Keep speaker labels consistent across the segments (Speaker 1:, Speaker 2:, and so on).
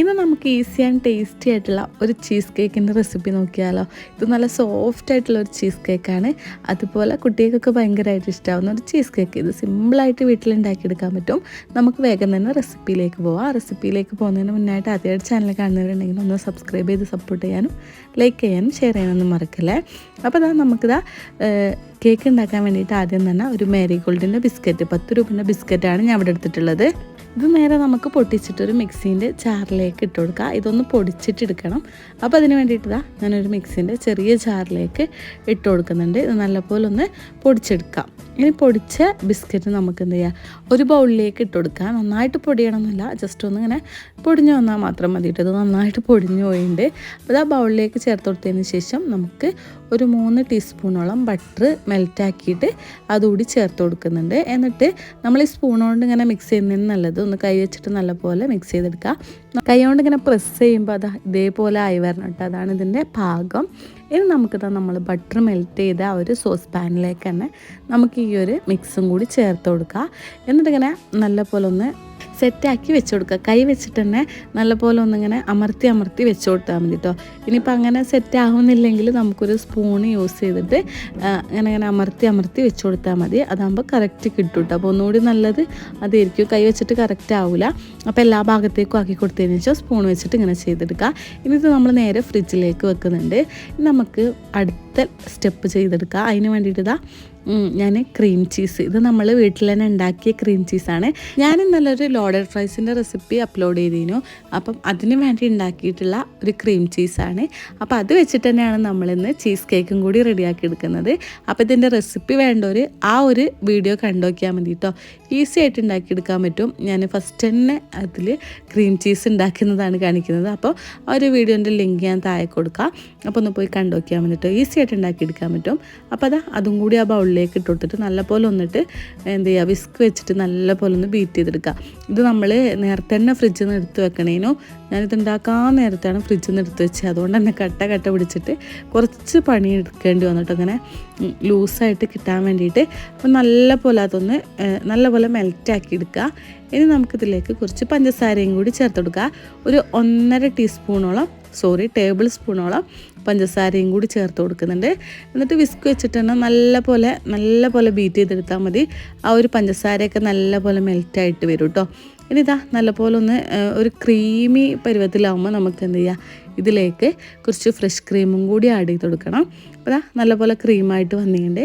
Speaker 1: ഇന്ന് നമുക്ക് easy and tasty ആയിട്ടുള്ള ഒരു ചീസ് കേക്കിന്റെ റെസിപ്പി നോക്കിയാലോ. ഇത് നല്ല സോഫ്റ്റ് ആയിട്ടുള്ള ഒരു ചീസ് കേക്കാണ് അതുപോലെ കുട്ടികൾക്കൊക്കെ ഭയങ്കരമായിട്ട് ഇഷ്ടമാവുന്ന ഒരു ചീസ് കേക്ക് ഇത് സിമ്പിളായിട്ട് വീട്ടിൽ ഉണ്ടാക്കിയെടുക്കാൻ പറ്റും. നമുക്ക് വേഗം തന്നെ റെസിപ്പിയിലേക്ക് പോവാം. റെസിപ്പിയിലേക്ക് പോകുന്നതിന് മുന്നായിട്ട് ആദ്യമായിട്ട് ചാനൽ കാണുന്നവരുണ്ടെങ്കിൽ ഒന്ന് സബ്സ്ക്രൈബ് ചെയ്ത് സപ്പോർട്ട് ചെയ്യാനും ലൈക്ക് ചെയ്യാനും ഷെയർ ചെയ്യാനൊന്നും മറക്കല്ലേ? അപ്പോൾ അതാ നമുക്കിതാ കേക്ക് ഉണ്ടാക്കാൻ വേണ്ടിയിട്ട് ആദ്യം തന്നെ ഒരു മേരി ഗോൾഡിന്റെ ബിസ്ക്കറ്റ് പത്ത് രൂപേന്റെ ബിസ്ക്കറ്റാണ് ഞാൻ ഇവിടെ എടുത്തിട്ടുള്ളത്. ഇത് നേരെ നമുക്ക് പൊട്ടിച്ചിട്ടൊരു മിക്സീന്റെ ചാറിലേക്ക് ഇട്ട് കൊടുക്കുക ഇതൊന്ന് പൊടിച്ചിട്ടെടുക്കണം അപ്പോൾ അതിന് വേണ്ടിയിട്ടാ ഞാനൊരു മിക്സീന്റെ ചെറിയ ചാറിലേക്ക് ഇട്ട് കൊടുക്കുന്നുണ്ട്. ഇത് നല്ലപോലെ ഒന്ന് പൊടിച്ചെടുക്കാം. ഇനി പൊടിച്ച ബിസ്ക്കറ്റ് നമുക്ക് എന്ത് ചെയ്യാം? ഒരു ബൗളിലേക്ക് ഇട്ട് കൊടുക്കാം. നന്നായിട്ട് പൊടിയണമെന്നില്ല ജസ്റ്റ് ഒന്ന് ഇങ്ങനെ പൊടിഞ്ഞു വന്നാൽ മാത്രം മതിയിട്ട്. ഇത് നന്നായിട്ട് പൊടിഞ്ഞു പോയിട്ടുണ്ട്. അപ്പോൾ ആ ബൗളിലേക്ക് ചേർത്ത് കൊടുത്തതിന് ശേഷം നമുക്ക് ഒരു മൂന്ന് ടീസ്പൂണോളം ബട്ടർ മെൽറ്റാക്കിയിട്ട് അതുകൂടി ചേർത്ത് കൊടുക്കുന്നുണ്ട്. എന്നിട്ട് നമ്മൾ ഈ സ്പൂൺ കൊണ്ട് ഇങ്ങനെ മിക്സ് ചെയ്യുന്നതിന് നല്ലത് ഒന്ന് കൈ വെച്ചിട്ട് നല്ലപോലെ മിക്സ് ചെയ്തെടുക്കുക. കൈ കൊണ്ട് ഇങ്ങനെ പ്രസ് ചെയ്യുമ്പോൾ അത് ഇതേപോലെ ആയി വരണം കേട്ടോ. അതാണ് ഇതിന്റെ പാകം ഇനി നമുക്ക് നമ്മൾ ബട്ടർ മെൽറ്റ് ചെയ്ത ആ ഒരു സോസ് പാനിലേക്ക് തന്നെ നമുക്ക് ഈ ഒരു മിക്സും കൂടി ചേർത്ത് കൊടുക്കുക. എന്നിട്ടിങ്ങനെ നല്ലപോലെ ഒന്ന് സെറ്റാക്കി വെച്ച് കൊടുക്കുക കൈ വെച്ചിട്ട് തന്നെ നല്ലപോലെ ഒന്നിങ്ങനെ അമർത്തി അമർത്തി വെച്ച് കൊടുത്താൽ മതി കേട്ടോ ഇനിയിപ്പോൾ അങ്ങനെ സെറ്റ് ആവുന്നില്ലെങ്കിൽ നമുക്കൊരു സ്പൂൺ യൂസ് ചെയ്തിട്ട് അങ്ങനെ ഇങ്ങനെ അമർത്തി അമർത്തി വെച്ച് കൊടുത്താൽ മതി. അതാകുമ്പോൾ കറക്റ്റ് കിട്ടും കേട്ടോ അപ്പോൾ ഒന്നുകൂടി നല്ലത് അതായിരിക്കും. കൈ വെച്ചിട്ട് കറക്റ്റ് ആവില്ല അപ്പോൾ എല്ലാ ഭാഗത്തേക്കും ആക്കി കൊടുത്തതിന് ശേഷം സ്പൂൺ വെച്ചിട്ട് ഇങ്ങനെ ചെയ്തെടുക്കുക. ഇനി ഇത് നമ്മൾ നേരെ ഫ്രിഡ്ജിലേക്ക് വെക്കുന്നുണ്ട്. നമുക്ക് അടുത്ത സ്റ്റെപ്പ് ചെയ്തെടുക്കുക. അതിന് വേണ്ടിയിട്ട് ഇതാ ഞാൻ ക്രീം ചീസ് ഇത് നമ്മൾ വീട്ടിൽ തന്നെ ഉണ്ടാക്കിയ ക്രീം ചീസാണ് ഞാൻ ഇന്നലെ ഒരു ലോഡർ ഫ്രൈസിന്റെ റെസിപ്പി അപ്ലോഡ് ചെയ്തിരുന്നു അപ്പം അതിന് വേണ്ടി ഉണ്ടാക്കിയിട്ടുള്ള ഒരു ക്രീം ചീസാണ് അപ്പോൾ അത് വെച്ചിട്ട് തന്നെയാണ് നമ്മളിന്ന് ചീസ് കേക്കും കൂടി റെഡിയാക്കി എടുക്കുന്നത്. അപ്പോൾ ഇതിന്റെ റെസിപ്പി വേണ്ടവർ ആ ഒരു വീഡിയോ കണ്ടോക്കിയാൽ മതി കേട്ടോ ഈസി ആയിട്ട് ഉണ്ടാക്കിയെടുക്കാൻ പറ്റും. ഞാൻ ഫസ്റ്റ് തന്നെ അതിൽ ക്രീം ചീസ് ഉണ്ടാക്കുന്നതാണ് കാണിക്കുന്നത്. അപ്പോൾ ആ ഒരു വീഡിയോന്റെ ലിങ്ക് ഞാൻ താഴെ കൊടുക്കാം. അപ്പോൾ ഒന്ന് പോയി കണ്ടു നോക്കിയാൽ വന്നിട്ട് ഈസി ആയിട്ട് ഉണ്ടാക്കിയെടുക്കാൻ പറ്റും. അപ്പോൾ അതാ അതും കൂടി ആ ബൗളിലേക്ക് ഇട്ട് കൊടുത്തിട്ട് നല്ലപോലെ ഒന്നിട്ട് എന്ത് ചെയ്യുക വിസ്ക് വെച്ചിട്ട് നല്ലപോലെ ഒന്ന് ബീറ്റ് ചെയ്തെടുക്കുക. ഇത് നമ്മൾ നേരത്തെ തന്നെ ഫ്രിഡ്ജിൽ നിന്ന് എടുത്ത് വെക്കണേനോ. ഞാനിത് ഉണ്ടാക്കാൻ നേരത്താണ് ഫ്രിഡ്ജിൽ നിന്ന് എടുത്ത് വെച്ചത്. അതുകൊണ്ട് തന്നെ കട്ട കട്ട പിടിച്ചിട്ട് കുറച്ച് പണി എടുക്കേണ്ടി വന്നിട്ട് അങ്ങനെ ലൂസായിട്ട് കിട്ടാൻ വേണ്ടിയിട്ട്. അപ്പോൾ നല്ല പോലെ അതൊന്ന് നല്ല പോലെ മെൽറ്റാക്കി എടുക്കുക. ഇനി നമുക്കിതിലേക്ക് കുറച്ച് പഞ്ചസാരയും കൂടി ചേർത്ത് കൊടുക്കുക. ഒരു ഒന്നര ടീസ്പൂണോളം സോറി ടേബിൾ സ്പൂണോളം പഞ്ചസാരയും കൂടി ചേർത്ത് കൊടുക്കുന്നുണ്ട്. എന്നിട്ട് വിസ്ക് വെച്ചിട്ട് നല്ല പോലെ നല്ല പോലെ ബീറ്റ് ചെയ്തെടുത്താൽ മതി. ആ ഒരു പഞ്ചസാരയൊക്കെ നല്ല പോലെ മെൽറ്റായിട്ട് വരും കേട്ടോ ഇനി ഇതാ നല്ലപോലെ ഒന്ന് ഒരു ക്രീമി പരുവത്തിലാവുമ്പോൾ നമുക്ക് എന്ത് ചെയ്യുക ഇതിലേക്ക് കുറച്ച് ഫ്രഷ് ക്രീമും കൂടി ആഡ് ചെയ്ത് കൊടുക്കണം. അപ്പോൾ അതാ നല്ലപോലെ ക്രീമായിട്ട് വന്നിട്ടുണ്ട്.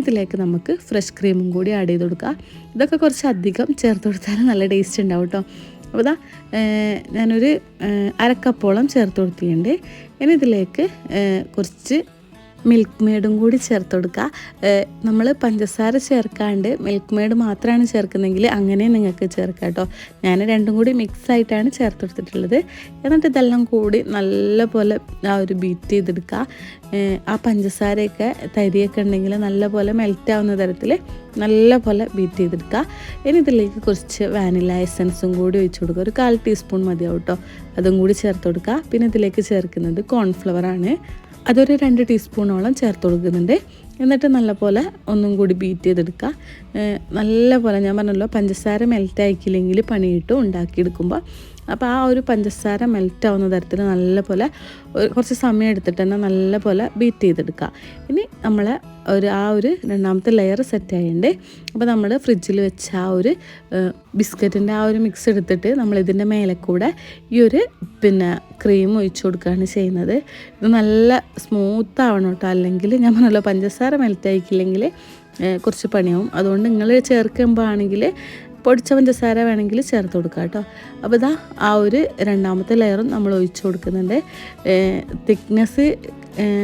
Speaker 1: ഇതിലേക്ക് നമുക്ക് ഫ്രഷ് ക്രീമും കൂടി ആഡ് ചെയ്ത് കൊടുക്കുക ഇതൊക്കെ കുറച്ച് അധികം ചേർത്ത് കൊടുത്താൽ നല്ല ടേസ്റ്റ് ഉണ്ടാവും കേട്ടോ അപ്പോൾ ഇതാ ഞാനൊരു അരക്കപ്പോളം ചേർത്ത് കൊടുത്തിട്ടുണ്ട്. ഇനി ഇതിലേക്ക് കുറച്ച് മിൽക്ക് മെയ്ഡും കൂടി ചേർത്ത് കൊടുക്കുക. നമ്മൾ പഞ്ചസാര ചേർക്കാണ്ട് മിൽക്ക് മെയ്ഡ് മാത്രമാണ് ചേർക്കുന്നതെങ്കിൽ അങ്ങനെ നിങ്ങൾക്ക് ചേർക്കാം കേട്ടോ ഞാൻ രണ്ടും കൂടി മിക്സ് ആയിട്ടാണ് ചേർത്ത് കൊടുത്തിട്ടുള്ളത്. എന്നിട്ട് ഇതെല്ലാം കൂടി നല്ല പോലെ ആ ഒരു ബീറ്റ് ചെയ്തെടുക്കുക. ആ പഞ്ചസാരയൊക്കെ തരിയൊക്കെ ഉണ്ടെങ്കിൽ നല്ല പോലെ മെൽറ്റ് ആവുന്ന തരത്തിൽ നല്ല പോലെ ബീറ്റ് ചെയ്തെടുക്കുക. ഇനി ഇതിലേക്ക് കുറച്ച് വാനില എസൻസും കൂടി ഒഴിച്ചു കൊടുക്കുക. ഒരു കാൽ ടീസ്പൂൺ മതിയാവും കേട്ടോ അതും കൂടി ചേർത്ത് കൊടുക്കുക. പിന്നെ ഇതിലേക്ക് ചേർക്കുന്നത് കോൺഫ്ലവർ ആണ്. അതൊരു രണ്ട് ടീസ്പൂണോളം ചേർത്ത് കൊടുക്കുന്നുണ്ട്. എന്നിട്ട് നല്ലപോലെ ഒന്നും കൂടി ബീറ്റ് ചെയ്തെടുക്കുക. നല്ലപോലെ ഞാൻ പറഞ്ഞല്ലോ പഞ്ചസാര മെൽറ്റ് ആയിക്കില്ലെങ്കിൽ പണിയിട്ട് ഉണ്ടാക്കിയെടുക്കുമ്പോൾ. അപ്പോൾ ആ ഒരു പഞ്ചസാര മെൽറ്റ് ആവുന്ന തരത്തിൽ നല്ലപോലെ കുറച്ച് സമയം എടുത്തിട്ട് തന്നെ നല്ലപോലെ ബീറ്റ് ചെയ്തെടുക്കുക. ഇനി നമ്മൾ ഒരു ആ ഒരു രണ്ടാമത്തെ ലെയർ സെറ്റ് ആയിട്ടുണ്ട്. അപ്പോൾ നമ്മൾ ഫ്രിഡ്ജിൽ വെച്ച ആ ഒരു ബിസ്ക്കറ്റിന്റെ ആ ഒരു മിക്സ് എടുത്തിട്ട് നമ്മൾ ഇതിന്റെ മേലെ കൂടെ ഈ ഒരു പിന്നെ ക്രീം ഒഴിച്ചു കൊടുക്കുകയാണ് ചെയ്യുന്നത്. ഇത് നല്ല സ്മൂത്ത് ആവണം കേട്ടോ. അല്ലെങ്കിൽ ഞാൻ പറഞ്ഞല്ലോ പഞ്ചസാര മെൽറ്റ് ആയിക്കില്ലെങ്കിൽ കുറച്ച് പണിയാവും. അതുകൊണ്ട് നിങ്ങൾ ചേർക്കുമ്പോൾ ആണെങ്കിൽ പൊടിച്ച പഞ്ചസാര വേണമെങ്കിൽ ചേർത്ത് കൊടുക്കുക കേട്ടോ. അപ്പോൾ ഇതാ ആ ഒരു രണ്ടാമത്തെ ലെയറും നമ്മൾ ഒഴിച്ചു കൊടുക്കുന്നുണ്ട്. തിക്നെസ്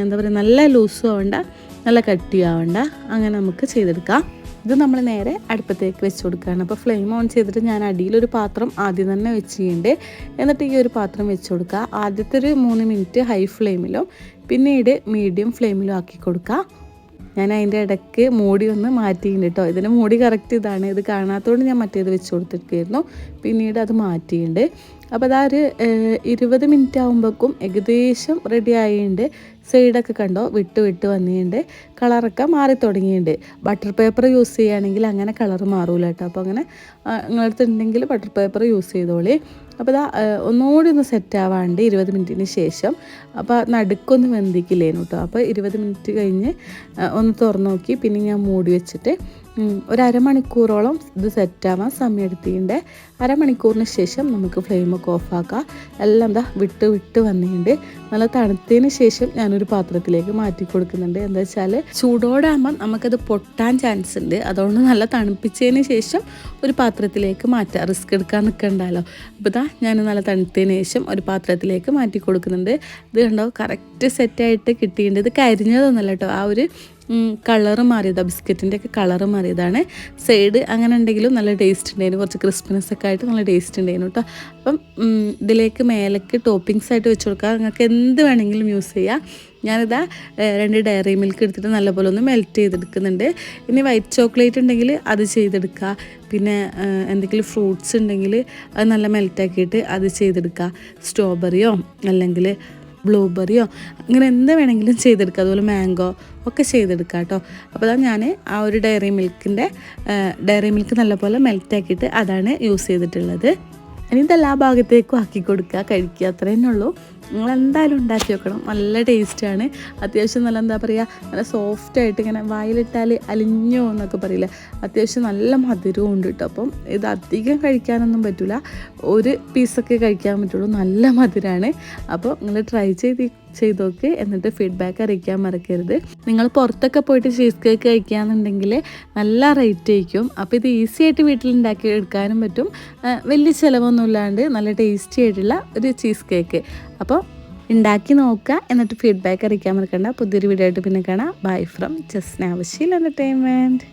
Speaker 1: എന്താ പറയുക നല്ല ലൂസും ആവണ്ട നല്ല കട്ടിയാവണ്ട. അങ്ങനെ നമുക്ക് ചെയ്തെടുക്കാം. ഇത് നമ്മൾ നേരെ അടുപ്പത്തേക്ക് വെച്ച് കൊടുക്കുകയാണ്. അപ്പോൾ ഫ്ലെയിം ഓൺ ചെയ്തിട്ട് ഞാൻ അടിയിലൊരു പാത്രം ആദ്യം തന്നെ വെച്ച് ചെയ്യേണ്ടത് എന്നിട്ട് ഈ ഒരു പാത്രം വെച്ച് കൊടുക്കുക. ആദ്യത്തെ ഒരു മൂന്ന് മിനിറ്റ് ഹൈ ഫ്ലെയിമിലും പിന്നീട് മീഡിയം ഫ്ലെയിമിലും ആക്കി കൊടുക്കുക. ഞാൻ അതിന്റെ ഇടയ്ക്ക് മൂടി ഒന്ന് മാറ്റിയിട്ടുണ്ട് കേട്ടോ. ഇതിന്റെ മൂടി കറക്റ്റ് ഇതാണ്. ഇത് കാണാത്തതുകൊണ്ട് ഞാൻ മറ്റേത് വെച്ച് കൊടുത്തിരിക്കുകയായിരുന്നു. പിന്നീട് അത് മാറ്റിയിട്ടുണ്ട്. അപ്പോൾ അതാ ഒരു ഇരുപത് മിനിറ്റ് ആകുമ്പോഴേക്കും ഏകദേശം റെഡി ആയിട്ടുണ്ട് സൈഡൊക്കെ കണ്ടോ? വിട്ട് വിട്ട് വന്നിട്ടുണ്ട് കളറൊക്കെ മാറി തുടങ്ങിയിട്ടുണ്ട് ബട്ടർ പേപ്പർ യൂസ് ചെയ്യുകയാണെങ്കിൽ അങ്ങനെ കളർ മാറൂല കേട്ടോ അപ്പോൾ അങ്ങനെ നിങ്ങളടുത്ത് ഉണ്ടെങ്കിൽ ബട്ടർ പേപ്പർ യൂസ് ചെയ്തോളി. അപ്പോൾ ഇതാ ഒന്നുകൂടി ഒന്ന് സെറ്റ് ആവാണ്ട് ഇരുപത് മിനിറ്റിന് ശേഷം. അപ്പോൾ നടുക്കൊന്ന് വെന്തിക്കില്ലേനു കേട്ടോ അപ്പോൾ ഇരുപത് മിനിറ്റ് കഴിഞ്ഞ് ഒന്ന് തുറന്നു നോക്കി. പിന്നെ ഞാൻ മൂടി വെച്ചിട്ട് ഒരു അരമണിക്കൂറോളം ഇത് സെറ്റാവാൻ സമയം എടുത്തിട്ടുണ്ട് അരമണിക്കൂറിന് ശേഷം നമുക്ക് ഫ്ലെയിം ഫ്ലെയിമൊക്കെ ഓഫാക്കാം എല്ലാം എന്താ വിട്ട് വിട്ട് വന്നിട്ടുണ്ട്. നല്ല തണുത്തതിന് ശേഷം ഞാനൊരു പാത്രത്തിലേക്ക് മാറ്റി കൊടുക്കുന്നുണ്ട്. എന്താ വെച്ചാൽ ചൂടോടാകുമ്പം നമുക്കത് പൊട്ടാൻ ചാൻസ് ഉണ്ട്. അതുകൊണ്ട് നല്ല തണുപ്പിച്ചതിന് ശേഷം ഒരു പാത്രത്തിലേക്ക് മാറ്റാം. റിസ്ക് എടുക്കാൻ നിൽക്കണ്ടല്ലോ അപ്പോൾ ഇതാ ഞാൻ നല്ല തണുത്തതിന് ശേഷം ഒരു പാത്രത്തിലേക്ക് മാറ്റി കൊടുക്കുന്നുണ്ട്. ഇത് കണ്ടോ? കറക്റ്റ് സെറ്റായിട്ട് കിട്ടിയിട്ടുണ്ട്. ഇത് കരിഞ്ഞതൊന്നല്ല കേട്ടോ. ആ ഒരു കളറ് മാറിയതാണ് ബിസ്ക്കറ്റിന്റെ ഒക്കെ കളറ് മാറിയതാണ്. സൈഡ് അങ്ങനെ ഉണ്ടെങ്കിലും നല്ല ടേസ്റ്റ് ഉണ്ടായിരുന്നു. കുറച്ച് ക്രിസ്പിനെസ് ഒക്കെ ആയിട്ട് നല്ല ടേസ്റ്റ് ഉണ്ടായിരുന്നു കേട്ടോ അപ്പം ഇതിലേക്ക് മേലേക്ക് ടോപ്പിങ്സ് ആയിട്ട് വെച്ച് കൊടുക്കുക നിങ്ങൾക്ക് എന്ത് വേണമെങ്കിലും യൂസ് ചെയ്യാം. ഞാനിതാ രണ്ട് ഡയറി മിൽക്ക് എടുത്തിട്ട് നല്ലപോലെ ഒന്ന് മെൽറ്റ് ചെയ്തെടുക്കുന്നുണ്ട്. ഇനി വൈറ്റ് ചോക്ലേറ്റ് ഉണ്ടെങ്കിൽ അത് ചെയ്തെടുക്കുക. പിന്നെ എന്തെങ്കിലും ഫ്രൂട്ട്സ് ഉണ്ടെങ്കിൽ അത് നല്ല മെൽറ്റാക്കിയിട്ട് അത് ചെയ്തെടുക്കുക. സ്ട്രോബെറിയോ അല്ലെങ്കിൽ ബ്ലൂബെറിയോ അങ്ങനെ എന്ത് വേണമെങ്കിലും ചെയ്തെടുക്കുക അതുപോലെ മാംഗോ ഒക്കെ ചെയ്തെടുക്കുക കേട്ടോ. അപ്പോൾ ഞാൻ ആ ഒരു ഡയറി മിൽക്കിന്റെ ഡയറി മിൽക്ക് നല്ലപോലെ മെൽറ്റാക്കിയിട്ട് അതാണ് യൂസ് ചെയ്തിട്ടുള്ളത്. ഇനി ഇതെല്ലാ ഭാഗത്തേക്കും ആക്കി കൊടുക്കുക കഴിക്കുക അത്രേ നിങ്ങൾ എന്തായാലും ഉണ്ടാക്കി വെക്കണം. നല്ല ടേസ്റ്റാണ് അത്യാവശ്യം നല്ല എന്താ പറയുക നല്ല സോഫ്റ്റ് ആയിട്ട് ഇങ്ങനെ വായിലിട്ടാൽ അലിഞ്ഞോ എന്നൊക്കെ പറയില്ല? അത്യാവശ്യം നല്ല മധുരവും ഉണ്ട് കേട്ടോ അപ്പം ഇത് അധികം കഴിക്കാനൊന്നും പറ്റില്ല ഒരു പീസൊക്കെ കഴിക്കാൻ പറ്റുള്ളൂ. നല്ല മധുരമാണ് അപ്പോൾ നിങ്ങൾ ട്രൈ ചെയ്ത് ചെയ്ത് നോക്ക്. എന്നിട്ട് ഫീഡ്ബാക്ക് അറിയിക്കാൻ മറക്കരുത്. നിങ്ങൾ പുറത്തൊക്കെ പോയിട്ട് ചീസ് കേക്ക് കഴിക്കുകയാണെന്നുണ്ടെങ്കിൽ നല്ല റേറ്റ് ആയിരിക്കും. അപ്പോൾ ഇത് ഈസി ആയിട്ട് വീട്ടിൽ ഉണ്ടാക്കി എടുക്കാനും പറ്റും. വലിയ ചിലവൊന്നും ഇല്ലാണ്ട് നല്ല ടേസ്റ്റി ആയിട്ടുള്ള ഒരു ചീസ് കേക്ക് അപ്പോൾ ഉണ്ടാക്കി നോക്കുക. എന്നിട്ട് ഫീഡ്ബാക്ക് അറിയിക്കാൻ മറക്കണ്ട. പുതിയൊരു വീഡിയോ ആയിട്ട് പിന്നെ കാണാം. Bye from ജസ്നാവശ്യം entertainment